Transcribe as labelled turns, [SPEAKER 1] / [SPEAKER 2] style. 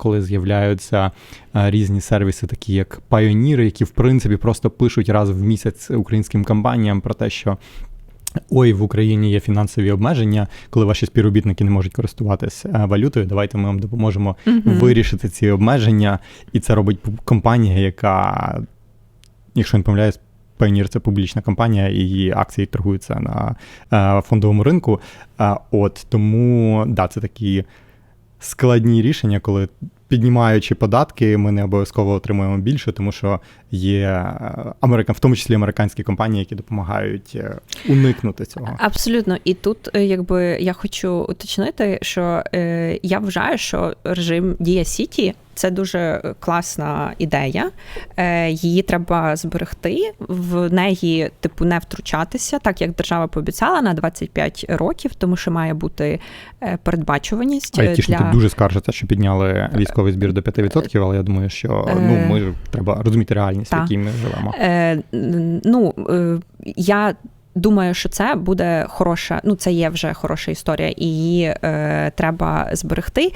[SPEAKER 1] коли з'являються е, різні сервіси, такі як Pioneer, які в принципі просто пишуть раз в місяць українським компаніям про те, що. Ой, в Україні є фінансові обмеження, коли ваші співробітники не можуть користуватися е, валютою. Давайте ми вам допоможемо
[SPEAKER 2] Мгм.
[SPEAKER 1] вирішити ці обмеження. І це робить компанія, яка, якщо не помиляюсь, Pioneer – це публічна компанія, і її акції торгуються на е, фондовому ринку. От тому да, це такі складні рішення, коли піднімаючи податки, ми не обов'язково отримуємо більше, тому що є е, американ, в тому числі американські компанії, які допомагають е, уникнути цього.
[SPEAKER 2] Абсолютно, і тут, е, якби я хочу уточнити, що е, я вважаю, що режим Дія Сіті це дуже класна ідея. Е, її треба зберегти, в неї, типу, не втручатися, так як держава пообіцяла на 25 років, тому що має бути е, передбачуваність е,
[SPEAKER 1] Айтішники
[SPEAKER 2] для
[SPEAKER 1] дуже скаржаться, що підняли військовий збір до 5%, але я думаю, що ну,
[SPEAKER 2] Е,
[SPEAKER 1] ми треба розуміти реальність, в якій ми живемо.
[SPEAKER 2] Е, ну, е, я думаю, що це буде хороша, ну це є вже хороша історія, і її е, треба зберегти.